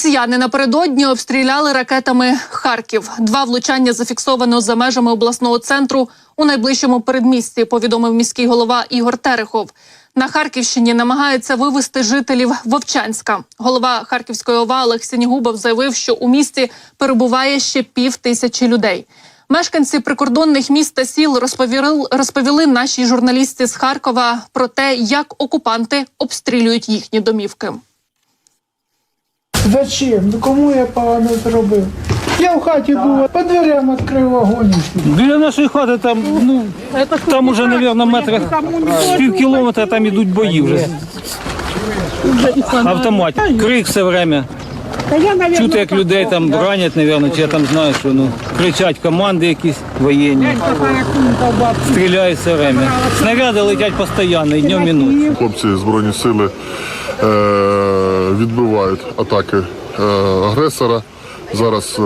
Росіяни напередодні обстріляли ракетами Харків. Два влучання зафіксовано за межами обласного центру у найближчому передмісті. Повідомив міський голова Ігор Терехов. На Харківщині намагаються вивести жителів Вовчанська. Голова Харківської ОВА Олег Сінігубов заявив, що у місті перебуває ще пів тисячі людей. Мешканці прикордонних міст та сіл розповіли, розповіли нашій журналістці з Харкова про те, як окупанти обстрілюють їхні домівки. Зачем? Ну кому я погано зробив? Я в хаті був, по дверям відкрив вогонь. Біля нашої хати там, ну, там уже, мабуть, метрах з пів кілометра там ідуть бої вже. Автомат. Крик все время. Чути, як людей там ранять, мабуть, чи я там знаю, що ну, кричать команди якісь воєнні. Стріляють все время. Снаряди летять постійно, і днем і ночі. Хлопці Збройні сили е, відбивають атаки е, агресора. Зараз е,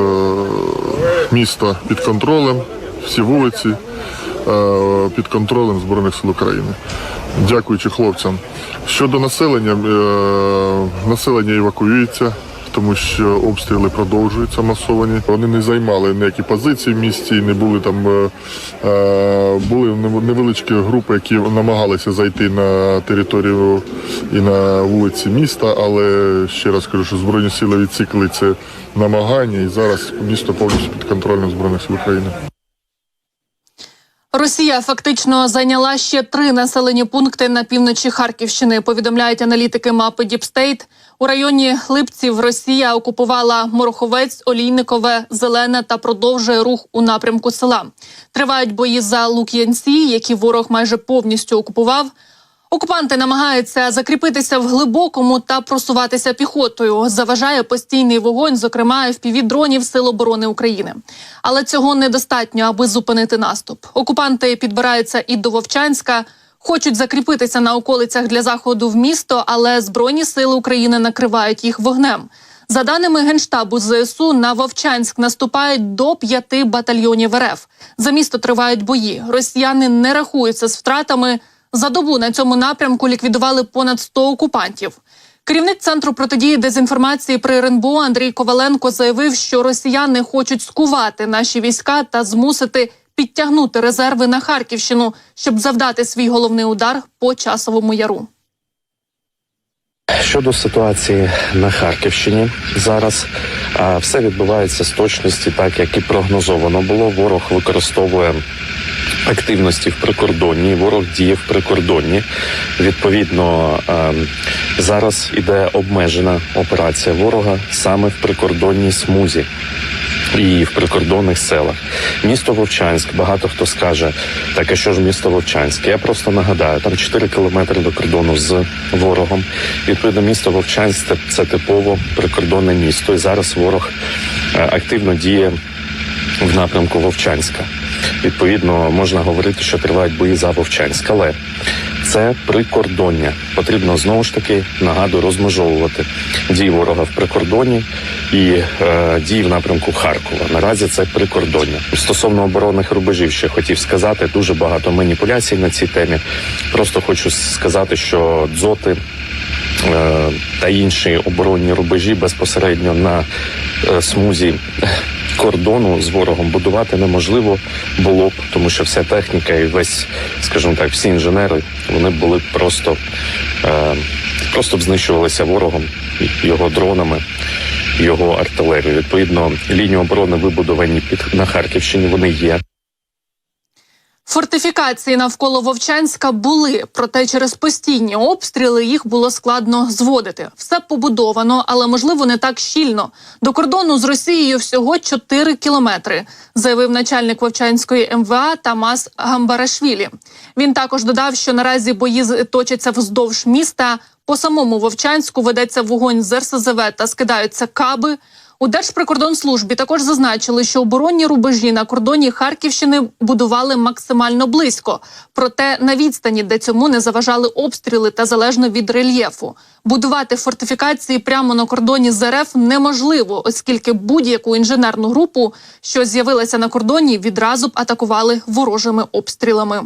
місто під контролем, всі вулиці е, під контролем Збройних сил України. Дякуючи хлопцям. Щодо населення, е, населення евакуюється. Тому що обстріли продовжуються масовані. Вони не займали ніякі позиції в місті, не були там. е, е, Були невеличкі групи, які намагалися зайти на територію і на вулиці міста, але ще раз кажу, що Збройні сили відсікли це намагання, і зараз місто повністю під контролем Збройних сил України. Росія фактично зайняла ще три населені пункти на півночі Харківщини. Повідомляють аналітики мапи Діпстейт. У районі Липців Росія окупувала Мороховець, Олійникове, Зелене та продовжує рух у напрямку села. Тривають бої за Лук'янці, які ворог майже повністю окупував. Окупанти намагаються закріпитися в глибокому та просуватися піхотою. Заважає постійний вогонь, зокрема fpv дронів Сил оборони України. Але цього недостатньо, аби зупинити наступ. Окупанти підбираються і до Вовчанська. Хочуть закріпитися на околицях для заходу в місто, але збройні сили України накривають їх вогнем. За даними генштабу ЗСУ, на Вовчанськ наступають до п'яти батальйонів РФ. За місто тривають бої. Росіяни не рахуються з втратами. За добу на цьому напрямку ліквідували понад 100 окупантів. Керівник центру протидії дезінформації при РНБО Андрій Коваленко заявив, що росіяни хочуть скувати наші війська та змусити підтягнути резерви на Харківщину, щоб завдати свій головний удар по часовому яру. Щодо ситуації на Харківщині, зараз все відбувається з точності, так як і прогнозовано було. Ворог використовує активності в прикордонні, ворог діє в прикордонні. Відповідно, зараз іде обмежена операція ворога саме в прикордонній смузі. І в прикордонних селах місто Вовчанськ. Багато хто скаже, так а що ж місто Вовчанськ? Я просто нагадаю, там 4 кілометри до кордону з ворогом. Відповідно, місто Вовчанськ це, типово прикордонне місто. І зараз ворог е, активно діє в напрямку Вовчанська. Відповідно, можна говорити, що тривають бої за Вовчанськ, але це прикордоння. Потрібно знову ж таки нагадую розмежовувати дії ворога в прикордоні і е, дії в напрямку Харкова. Наразі це прикордоння. Стосовно оборонних рубежів, ще хотів сказати дуже багато маніпуляцій на цій темі. Просто хочу сказати, що дзоти. е, Та інші оборонні рубежі безпосередньо на е, смузі кордону з ворогом будувати неможливо було б, тому що вся техніка і весь, скажімо так, всі інженери вони були б просто, е, просто б знищувалися ворогом, його дронами, його артилерією. Відповідно, лінії оборони вибудовані під на Харківщині. Вони є. Фортифікації навколо Вовчанська були, проте через постійні обстріли їх було складно зводити. Все побудовано, але можливо не так щільно. До кордону з Росією всього 4 кілометри, заявив начальник Вовчанської МВА Тамас Гамбарашвілі. Він також додав, що наразі бої точаться вздовж міста. По самому Вовчанську ведеться вогонь з РСЗВ та скидаються каби. У Держприкордонслужбі також зазначили, що оборонні рубежі на кордоні Харківщини будували максимально близько, проте на відстані, де цьому не заважали обстріли та залежно від рельєфу. Будувати фортифікації прямо на кордоні з РФ неможливо, оскільки будь-яку інженерну групу, що з'явилася на кордоні, відразу б атакували ворожими обстрілами.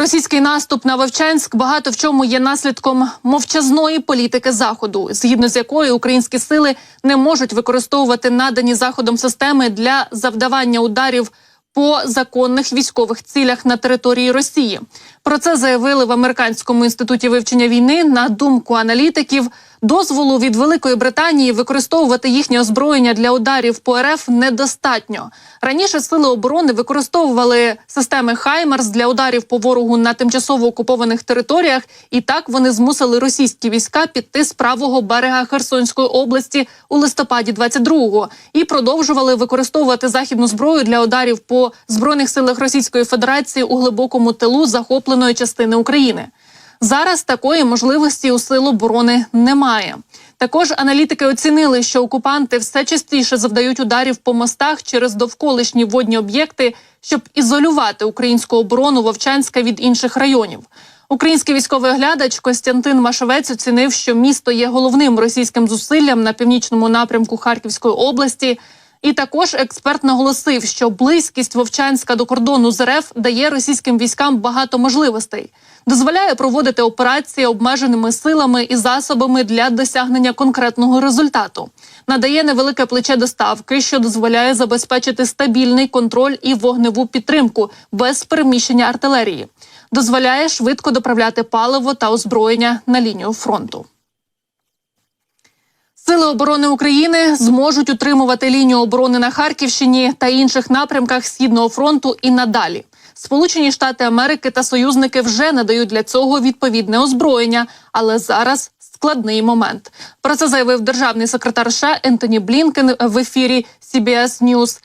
Російський наступ на Вовчанськ багато в чому є наслідком мовчазної політики заходу, згідно з якою українські сили не можуть використовувати надані заходом системи для завдавання ударів по законних військових цілях на території Росії. Про це заявили в американському інституті вивчення війни. На думку аналітиків, дозволу від Великої Британії використовувати їхнє озброєння для ударів по РФ недостатньо. Раніше сили оборони використовували системи Хаймарс для ударів по ворогу на тимчасово окупованих територіях, і так вони змусили російські війська піти з правого берега Херсонської області у листопаді 22-го і продовжували використовувати західну зброю для ударів по збройних силах Російської Федерації у глибокому тилу захопленої частини України. Зараз такої можливості у сил оборони немає. Також аналітики оцінили, що окупанти все частіше завдають ударів по мостах через довколишні водні об'єкти, щоб ізолювати українську оборону Вовчанська від інших районів. Український військовий оглядач Костянтин Машевець оцінив, що місто є головним російським зусиллям на північному напрямку Харківської області. І також експерт наголосив, що близькість Вовчанська до кордону з РФ дає російським військам багато можливостей, дозволяє проводити операції обмеженими силами і засобами для досягнення конкретного результату, надає невелике плече доставки, що дозволяє забезпечити стабільний контроль і вогневу підтримку без переміщення артилерії, дозволяє швидко доправляти паливо та озброєння на лінію фронту. Сили оборони України зможуть утримувати лінію оборони на Харківщині та інших напрямках Східного фронту і надалі. Сполучені Штати Америки та союзники вже надають для цього відповідне озброєння, але зараз складний момент. Про це заявив державний секретар США Ентоні Блінкен в ефірі CBS News.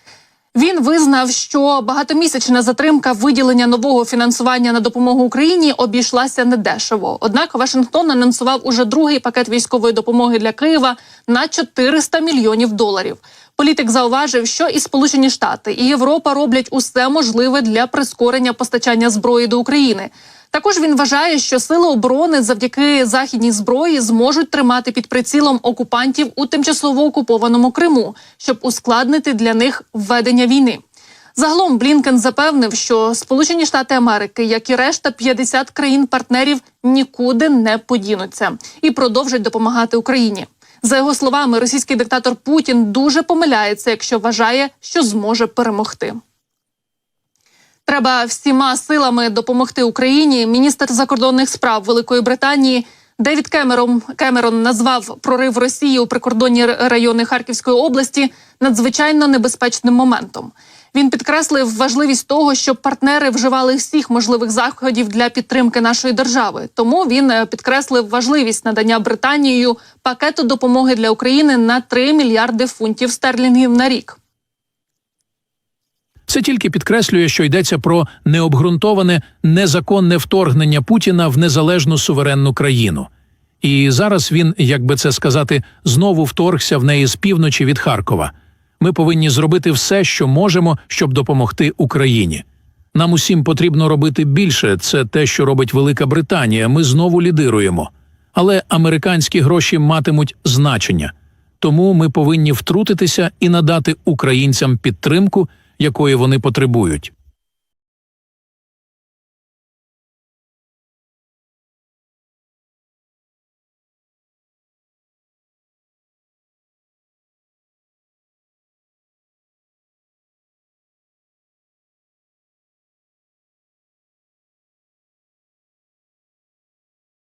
Він визнав, що багатомісячна затримка виділення нового фінансування на допомогу Україні обійшлася недешево. Однак Вашингтон анонсував уже другий пакет військової допомоги для Києва на 400 мільйонів доларів. Політик зауважив, що і Сполучені Штати, і Європа роблять усе можливе для прискорення постачання зброї до України. Також він вважає, що сили оборони завдяки західній зброї зможуть тримати під прицілом окупантів у тимчасово окупованому Криму, щоб ускладнити для них введення війни. Загалом Блінкен запевнив, що Сполучені Штати Америки, як і решта 50 країн-партнерів, нікуди не подінуться і продовжать допомагати Україні. За його словами, російський диктатор Путін дуже помиляється, якщо вважає, що зможе перемогти. Треба всіма силами допомогти Україні. Міністр закордонних справ Великої Британії Девід Кемерон Кемерон назвав прорив Росії у прикордонні райони Харківської області надзвичайно небезпечним моментом. Він підкреслив важливість того, щоб партнери вживали всіх можливих заходів для підтримки нашої держави. Тому він е, підкреслив важливість надання Британією пакету допомоги для України на 3 мільярди фунтів стерлінгів на рік. Це тільки підкреслює, що йдеться про необґрунтоване незаконне вторгнення Путіна в незалежну суверенну країну. І зараз він, як би це сказати, знову вторгся в неї з півночі від Харкова. Ми повинні зробити все, що можемо, щоб допомогти Україні. Нам усім потрібно робити більше. Це те, що робить Велика Британія. Ми знову лідируємо. Але американські гроші матимуть значення. Тому ми повинні втрутитися і надати українцям підтримку, якої вони потребують.